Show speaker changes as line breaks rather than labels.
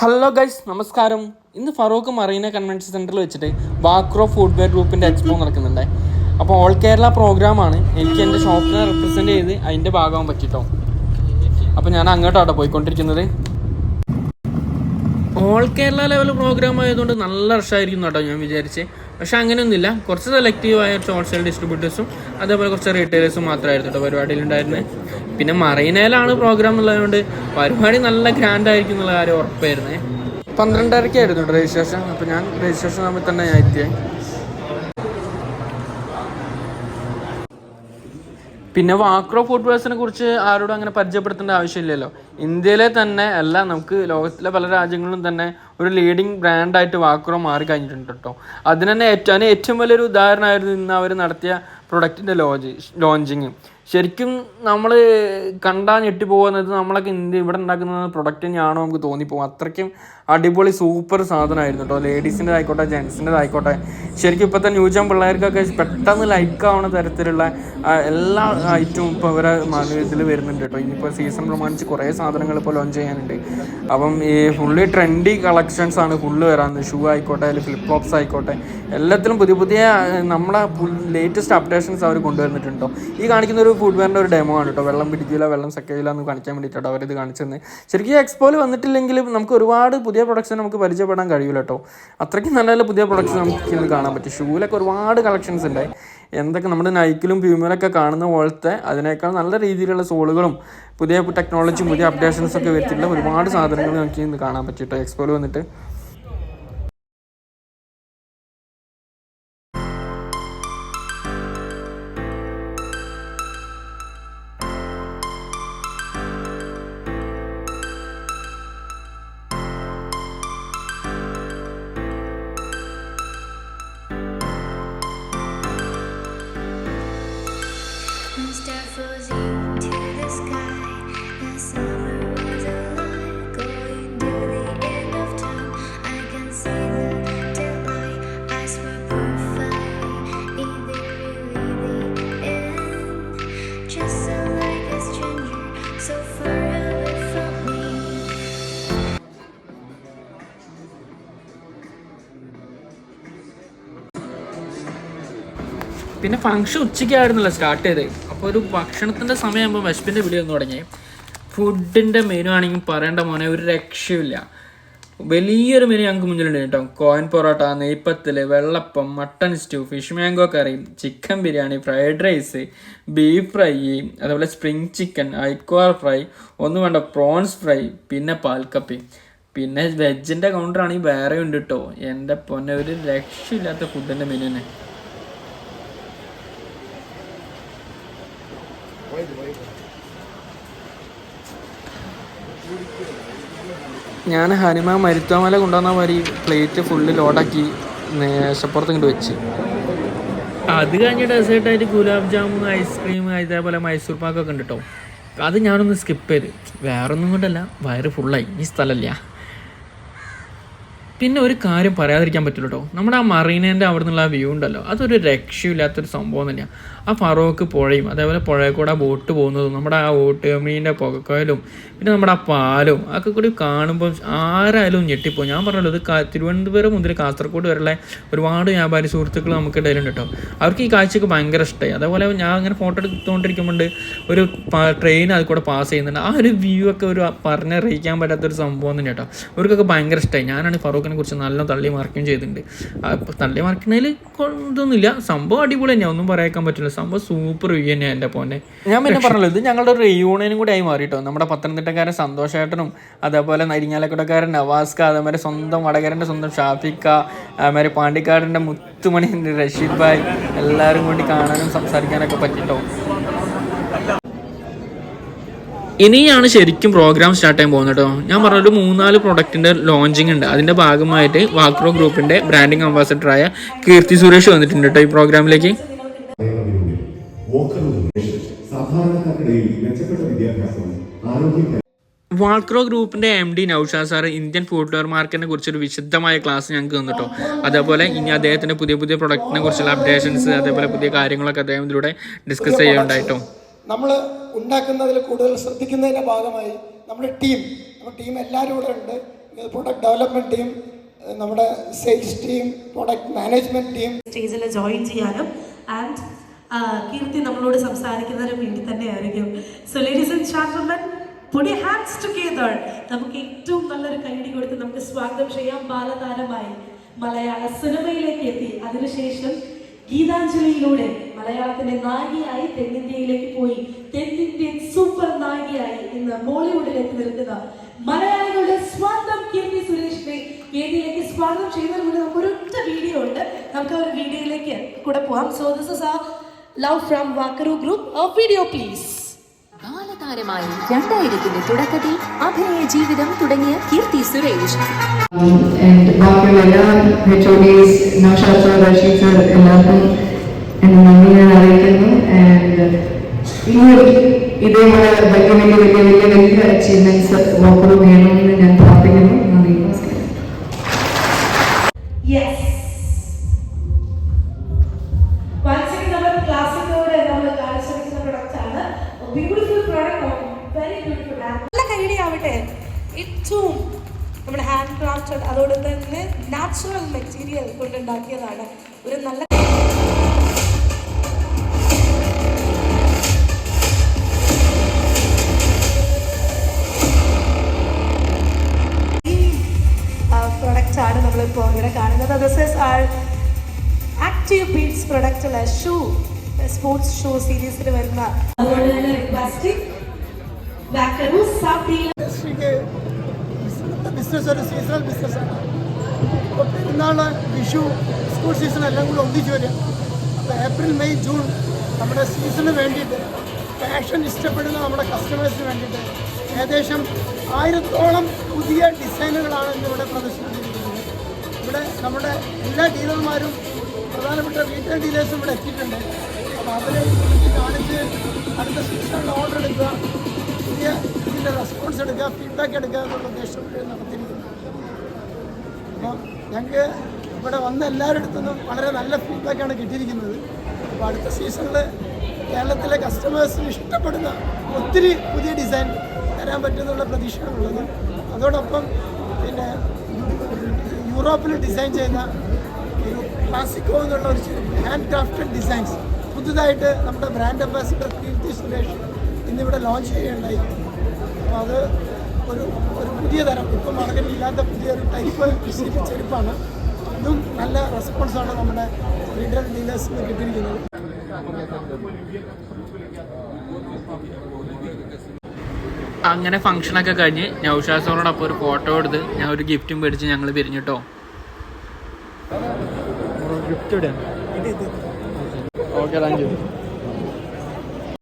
Hello guys നമസ്കാരം. ഇന്ന് Farooq Marina convention സെന്ററിൽ വെച്ചിട്ട് വാക്രോ ഫുഡ് ഫുഡ്വെയർ ഗ്രൂപ്പിന്റെ എക്സ്പോ നടക്കുന്നുണ്ട് അപ്പോൾ ഓൾ കേരള പ്രോഗ്രാമാണ് എനിക്ക് എന്റെ ഷോപ്പിനെ റെപ്രസെന്റ് ചെയ്ത് അതിന്റെ ഭാഗമാകാൻ പറ്റിട്ടോ. അപ്പോൾ ഞാൻ അങ്ങോട്ടാട്ടോ പോയിക്കൊണ്ടിരിക്കുന്നത്. ഓൾ കേരള ലെവൽ പ്രോഗ്രാം ആയതുകൊണ്ട് നല്ല റഷായിരിക്കും കേട്ടോ ഞാൻ വിചാരിച്ച്. പക്ഷേ അങ്ങനെയൊന്നുമില്ല. കുറച്ച് സെലക്റ്റീവായ ഹോൾസെയിൽ ഡിസ്ട്രിബ്യൂട്ടേഴ്സും അതേപോലെ കുറച്ച് റീറ്റെയിലേഴ്സും മാത്രമായിരുന്നു കേട്ടോ പരിപാടിയിലുണ്ടായിരുന്നത്. പിന്നെ മറൈനയിലാണ് പ്രോഗ്രാം ഉള്ളതുകൊണ്ട് പരിപാടി നല്ല ഗ്രാൻഡ് ആയിരിക്കും എന്നുള്ള കാര്യം ഉറപ്പായിരുന്നേ. പന്ത്രണ്ടരക്കായിരുന്നു രജിസ്ട്രേഷൻ അപ്പോൾ ഞാൻ രജിസ്ട്രേഷൻ ആകുമ്പോൾ തന്നെ ഞാൻ എത്തിയേ. പിന്നെ വാക്രോ ഫുട്വെയർസിനെ കുറിച്ച് ആരോടും അങ്ങനെ പരിചയപ്പെടുത്തേണ്ട ആവശ്യമില്ലല്ലോ. ഇന്ത്യയിലെ തന്നെ അല്ല നമുക്ക് ലോകത്തിലെ പല രാജ്യങ്ങളിലും തന്നെ ഒരു ലീഡിങ് ബ്രാൻഡായിട്ട് വാക്രോ മാറി കഴിഞ്ഞിട്ടുണ്ട് കേട്ടോ അതിന് തന്നെ ഏറ്റവും അതിന് ഏറ്റവും വലിയൊരു ഉദാഹരണമായിരുന്നു ഇന്ന് അവർ നടത്തിയ പ്രൊഡക്റ്റിന്റെ ലോഞ്ച് ലോഞ്ചിങ് ശരിക്കും നമ്മൾ കണ്ടാൽ ഞെട്ടിപ്പോകുന്നത് നമ്മളൊക്കെ ഇന്ത്യ ഇവിടെ ഉണ്ടാക്കുന്ന പ്രൊഡക്റ്റ് തന്നെയാണോ നമുക്ക് തോന്നിപ്പോകും. അത്രയ്ക്കും അടിപൊളി സൂപ്പർ സാധനമായിരുന്നു കേട്ടോ. ലേഡീസിന്റെ ആയിക്കോട്ടെ ജെൻസിന്റെ ആയിക്കോട്ടെ. ശരിക്കും ഇപ്പോഴത്തെ ന്യൂജൻ പിള്ളേർക്കൊക്കെ പെട്ടെന്ന് ലൈക്ക് ആവുന്ന തരത്തിലുള്ള എല്ലാ ഐറ്റവും ഇപ്പോൾ ഇവരെ ഇതിൽ വരുന്നുണ്ട് കേട്ടോ. ഇനിയിപ്പോൾ സീസൺ പ്രമാണിച്ച് കുറേ സാധനങ്ങൾ ഇപ്പോൾ ലോഞ്ച് ചെയ്യാനുണ്ട്. അപ്പം ഈ ഫുള്ളി ട്രെൻഡി കളക്ഷൻസ് ആണ് ഫുള്ള് വരാറുണ്ട് ഷൂ ആയിക്കോട്ടെ അല്ലെങ്കിൽ ഫ്ലിപ്പ് ഫ്ലോപ്സ് ആയിക്കോട്ടെ എല്ലാത്തിലും പുതിയ പുതിയ നമ്മളെ ലേറ്റസ്റ്റ് അപ്ഡേഷൻസ് അവർ കൊണ്ടുവന്നിട്ടുണ്ടോ ഈ കാണിക്കുന്ന ഒരു ഫുഡ് വെയറിന്റെ ഒരു ഡെമോ ആണ് കേട്ടോ. വെള്ളം പിടിക്കില്ല വെള്ളം സെക്കയില്ല എന്ന് കാണിക്കാൻ വേണ്ടിയിട്ടോ അവരിത് കാണിച്ചത് ശരിക്കും ഈ എക്സ്പോയിൽ വന്നിട്ടില്ലെങ്കിലും നമുക്ക് ഒരുപാട് പുതിയ പ്രൊഡക്ഷൻ നമുക്ക് പരിചയപ്പെടാൻ കഴിയില്ല കേട്ടോ. അത്രയ്ക്കും നല്ല നല്ല പുതിയ പ്രൊഡക്ഷൻ നമുക്ക് ഇന്ന് കാണാൻ പറ്റും. ഷൂവിലൊക്കെ ഒരുപാട് കളക്ഷൻസ് ഉണ്ട്. എന്തൊക്കെ നമ്മുടെ നൈക്കിലും പ്യൂമിലൊക്കെ കാണുന്ന പോലത്തെ അതിനേക്കാൾ നല്ല രീതിയിലുള്ള സോളുകളും പുതിയ ടെക്നോളജിയും പുതിയ അപ്ഡേഷൻസ് ഒക്കെ വരുത്തിയിട്ടുള്ള ഒരുപാട് സാധനങ്ങൾ നമുക്ക് ഇന്ന് കാണാൻ പറ്റും കേട്ടോ എക്സ്പോയിൽ വന്നിട്ട് പിന്നെ ഫംഗ്ഷൻ ഉച്ചയ്ക്കായിരുന്നല്ലോ സ്റ്റാർട്ട് ചെയ്തത് അപ്പോൾ ഒരു ഭക്ഷണത്തിന്റെ സമയമാകുമ്പോൾ വിശപ്പിന്റെ വിളി വന്നു തുടങ്ങി. ഫുഡിന്റെ മെനു ആണെങ്കിൽ പറയേണ്ട മോനെ ഒരു രക്ഷയില്ല വലിയൊരു മെനു ഞങ്ങൾക്ക് മുന്നിലുണ്ട് കേട്ടോ. കോൻ പൊറോട്ട നെയ്പ്പത്തിൽ വെള്ളപ്പം mutton stew fish mango curry chicken biryani fried rice beef fry അതുപോലെ സ്പ്രിങ് ചിക്കൻ ഐക്വാർ ഫ്രൈ ഒന്നും വേണ്ട പ്രോൺസ് ഫ്രൈ പിന്നെ പാൽക്കപ്പി. പിന്നെ വെജിന്റെ കൗണ്ടറാണെങ്കിൽ വേറെ ഉണ്ട് കേട്ടോ. എന്റെ പൊന്നെ ഒരു രക്ഷയില്ലാത്ത ഫുഡിന്റെ മെനു തന്നെ. ഞാൻ ഹനുമാൻ മരുത്തോമല കൊണ്ടുവന്ന മാതിരി പ്ലേറ്റ് ഫുള്ള് ലോഡാക്കി മേശപ്പുറത്ത് ഇങ്ങോട്ട് വെച്ച്. അത് കഴിഞ്ഞ് ഡെസേർട്ടായിട്ട് ഗുലാബ് ജാമുൻ ഐസ്ക്രീം ഇതേപോലെ മൈസൂർ പാക്കൊക്കെ ഉണ്ട് കേട്ടോ അത് ഞാനൊന്ന് സ്കിപ്പ് ചെയ്ത്. വേറൊന്നും കൊണ്ടല്ല വയറ് ഫുള്ളായി ഈ സ്ഥലമല്ല പിന്നെ ഒരു കാര്യം പറയാതിരിക്കാൻ പറ്റില്ല കേട്ടോ നമ്മുടെ ആ മറീനേന്റെ അവിടെ നിന്നുള്ള ആ വ്യൂ ഉണ്ടല്ലോ. അതൊരു രക്ഷയില്ലാത്തൊരു സംഭവം തന്നെയാണ് ആ ഫറോക്ക് പുഴയും അതേപോലെ പുഴയിൽ കൂടെ ആ ബോട്ട് പോകുന്നതും നമ്മുടെ ആ ഓട്ട് മീനിന്റെ പിന്നെ നമ്മുടെ ആ പാലും ഒക്കെ കൂടി കാണുമ്പോൾ ആരായാലും ഞെട്ടിപ്പോകും ഞാൻ പറഞ്ഞല്ലോ ഇത് തിരുവനന്തപുരം മുതൽ കാസർഗോഡ് വരെയുള്ള ഒരുപാട് വ്യാപാരി സുഹൃത്തുക്കൾ നമുക്ക് ഇടയിലുണ്ട് കേട്ടോ. അവർക്ക് ഈ കാഴ്ചയൊക്കെ ഭയങ്കര ഇഷ്ടമായി അതേപോലെ ഞാൻ അങ്ങനെ ഫോട്ടോ എടുത്തുകൊണ്ടിരിക്കുമ്പോൾ ഒരു ട്രെയിൻ അതിൽ കൂടെ പാസ് ചെയ്യുന്നുണ്ട്. ആ ഒരു വ്യൂ ഒക്കെ ഒരു പറഞ്ഞറിയിക്കാൻ പറ്റാത്തൊരു സംഭവം തന്നെ കേട്ടോ. അവർക്കൊക്കെ ഭയങ്കര ഇഷ്ടമായി ഞാനാണ് ഫറൂഖിനെ കുറിച്ച് നല്ല തള്ളി മാർക്കുകയും ചെയ്തിട്ടുണ്ട് തള്ളി മാർക്കുന്നതിൽ ഇതൊന്നുമില്ല. സംഭവം അടിപൊളി തന്നെയാണ് ഒന്നും പറയാൻ പറ്റില്ല. സംഭവം സൂപ്പർ വ്യൂ തന്നെയാണ് എന്റെ പോന്നെ. ഞാൻ പിന്നെ പറഞ്ഞല്ലോ ഇത് ഞങ്ങളുടെ ഒരു റീയൂണിയനും കൂടി ആയി മാറിയിട്ടോ നമ്മുടെ പത്തനംതിട്ടക്കാരൻ സന്തോഷേട്ടനും അതേപോലെ നരിങ്ങാലക്കുടക്കാരൻ നവാസ്ക അതേമാതിരി സ്വന്തം വടകരന്റെ സ്വന്തം ഷാഫിക്ക അതേമാതിരി പാണ്ടിക്കാടിന്റെ മുത്തുമണി റഷീദ് ഭായ് എല്ലാവരും കൂടി കാണാനും സംസാരിക്കാനൊക്കെ പറ്റിട്ടോ. ഇനിയാണ് ശരിക്കും പ്രോഗ്രാം സ്റ്റാർട്ട് ചെയ്യാൻ പോകുന്നത് കേട്ടോ. ഞാൻ പറഞ്ഞ ഒരു മൂന്നാൽ പ്രൊഡക്റ്റിന്റെ ലോഞ്ചിങ് ഉണ്ട്. അതിന്റെ ഭാഗമായിട്ട് വാക്രോ ഗ്രൂപ്പിന്റെ ബ്രാൻഡിങ് അംബാസഡറായ കീർത്തി സുരേഷ് വന്നിട്ടുണ്ട് കേട്ടോ ഈ പ്രോഗ്രാമിലേക്ക്
സാധാരണക്കാർക്കിടയിൽ മെച്ചപ്പെട്ട വിദ്യാഭ്യാസവും ആരോഗ്യം
വാൾക്രോ ഗ്രൂപ്പിന്റെ M D Nausha sir Indian footwear മാർക്കറ്റിനെ കുറിച്ചൊരു വിശദമായ ക്ലാസ് ഞങ്ങൾക്ക് തന്നിട്ടോ? അതേപോലെ ഇനി അദ്ദേഹത്തിന്റെ പുതിയ പുതിയ പ്രൊഡക്റ്റിനെ കുറിച്ചുള്ള അപ്ഡേഷൻസ് അതേപോലെ പുതിയ കാര്യങ്ങളൊക്കെ അദ്ദേഹം ഇതിലൂടെ ഡിസ്കസ് ചെയ്യുന്നുണ്ടായിട്ടോ
നമ്മൾ ഉണ്ടാക്കുന്നതിൽ കൂടുതൽ ശ്രദ്ധിക്കുന്നതിന്റെ ഭാഗമായി നമ്മുടെ ടീം നമ്മുടെ ടീം എല്ലാവരും ഇവിടെ ഉണ്ട്. പ്രൊഡക്റ്റ് ഡെവലപ്മെന്റ് ടീം നമ്മുടെ sales team product management team
സ്റ്റേജിൽ ജോയിൻ ചെയ്യാനും ആൻഡ് കീർത്തി നമ്മളോട് സംസാരിക്കുന്നതിന് വേണ്ടി തന്നെയായിരിക്കും. So ladies and gentlemen put hands together നമുക്ക് ഏറ്റവും നല്ലൊരു കൈയടി കൊടുത്ത് നമുക്ക് സ്വാഗതം ചെയ്യാം. ബാലതാരമായി മലയാള സിനിമയിലേക്ക് എത്തി. അതിനുശേഷം ഗീതാഞ്ജലിയിലൂടെ മലയാളത്തിന്റെ നായികയായി തെന്നിന്ത്യയിലേക്ക് പോയി. തെന്നിന്ത്യൻ സൂപ്പർ നായികയായി ഇന്ന് ബോളിവുഡിലേക്ക് നിൽക്കുന്ന മലയാളികളുടെ സ്വന്തം കീർത്തി സുരേഷിനെ വേദിയിലേക്ക് സ്വാഗതം ചെയ്യുന്നതിന് മുന്നേ നമുക്ക് ഒരൊറ്റ വീഡിയോ ഉണ്ട്. നമുക്ക് ആ ഒരു വീഡിയോയിലേക്ക് കൂടെ പോവാം. So this is a love from walker group video please
ബാലതാരമായി രണ്ടായിരത്തിന്റെ തുടക്കത്തിൽ അഭിനയ ജീവിതം തുടങ്ങിയ കീർത്തി സുരേഷ്.
എല്ലാവർക്കും നന്ദി ഞാൻ അറിയിക്കുന്നു. ഇതേപോലെ വലിയ വലിയ വലിയ വലിയ വലിയ അച്ചീവ്മെന്റ്സ് വോക്കറും വേണമെന്ന് ഞാൻ
ആവട്ടെ ഏറ്റവും നമ്മുടെ ഹാൻഡ് ക്രാഫ്റ്റഡ് അതോട് തന്നെ നാച്ചുറൽ മെറ്റീരിയൽ കൊണ്ടുണ്ടാക്കിയതാണ് ഒരു നല്ല പ്രൊഡക്റ്റാണ് നമ്മളിപ്പോൾ ഇവിടെ കാണുന്നത്. This is R active beads product ഉള്ള ഷൂ സ്പോർട്സ് ഷൂ സീരീസിൽ വരുന്ന അതുകൊണ്ട് തന്നെ ഡീലർ
ഇൻഡസ്ട്രിക്ക് ബിസിനസ് ഒരു സീസണൽ ബിസിനസ്സാണ് പെരുന്നാൾ വിഷു സ്കൂൾ സീസൺ എല്ലാം കൂടെ ഒന്നിച്ചു വരിക. അപ്പോൾ ഏപ്രിൽ മെയ് ജൂൺ നമ്മുടെ സീസണിന് വേണ്ടിയിട്ട് ഫാഷൻ ഇഷ്ടപ്പെടുന്ന നമ്മുടെ കസ്റ്റമേഴ്സിന് വേണ്ടിയിട്ട് ഏകദേശം ആയിരത്തോളം പുതിയ ഡിസൈനുകളാണ് ഇന്നിവിടെ പ്രദർശിപ്പിച്ചിരിക്കുന്നത്. ഇവിടെ നമ്മുടെ എല്ലാ ഡീലർമാരും പ്രധാനപ്പെട്ട റീറ്റെയിൽ ഡീലേഴ്സും ഇവിടെ എത്തിയിട്ടുണ്ട്. അപ്പോൾ അവരെ കാണിച്ച് അടുത്ത സീസണിൽ ഓർഡർ എടുക്കുക. പുതിയ ഇതിന്റെ റെസ്പോൺസ് എടുക്കുക ഫീഡ്ബാക്ക് എടുക്കുക എന്നുള്ള ഉദ്ദേശത്തോടെ നടത്തിയിരിക്കുന്നത് അപ്പോൾ ഞങ്ങൾക്ക് ഇവിടെ വന്ന എല്ലാവരുടെ അടുത്തുനിന്നും വളരെ നല്ല ഫീഡ്ബാക്കാണ് കിട്ടിയിരിക്കുന്നത്. അപ്പോൾ അടുത്ത സീസണിൽ കേരളത്തിലെ കസ്റ്റമേഴ്സിന് ഇഷ്ടപ്പെടുന്ന ഒത്തിരി പുതിയ ഡിസൈൻ തരാൻ പറ്റുമെന്നുള്ള പ്രതീക്ഷയാണുള്ളത് അതോടൊപ്പം പിന്നെ യൂറോപ്പിൽ ഡിസൈൻ ചെയ്യുന്ന ഒരു ക്ലാസിക്കോ എന്നുള്ള ഒരു ഹാൻഡ് ക്രാഫ്റ്റഡ് ഡിസൈൻസ് പുതുതായിട്ട് നമ്മുടെ ബ്രാൻഡ് അംബാസിഡർ കീർത്തി സുരേഷ് ഇന്നിവിടെ ലോഞ്ച് ചെയ്യുകയുണ്ടായി. അപ്പോൾ അത് ഒരു ഒരു പുതിയ തരം. ഇപ്പം മാർക്കറ്റിലില്ലാത്ത പുതിയൊരു ടൈപ്പ് കൃഷി ചെരുപ്പാണ്. അതും നല്ല റെസ്പോൺസാണ് നമ്മുടെ റീറ്റെയിൽ ഡീലേഴ്സിന് കിട്ടിയിരിക്കുന്നത്.
അങ്ങനെ ഫംഗ്ഷനൊക്കെ കഴിഞ്ഞ് നൗഷാസോറോടൊപ്പം ഒരു ഫോട്ടോ എടുത്ത് ഞാൻ ഒരു ഗിഫ്റ്റും മേടിച്ച് ഞങ്ങൾ പിരിഞ്ഞിട്ടോ ഗിഫ്റ്റ് ഓക്കെ താങ്ക് യു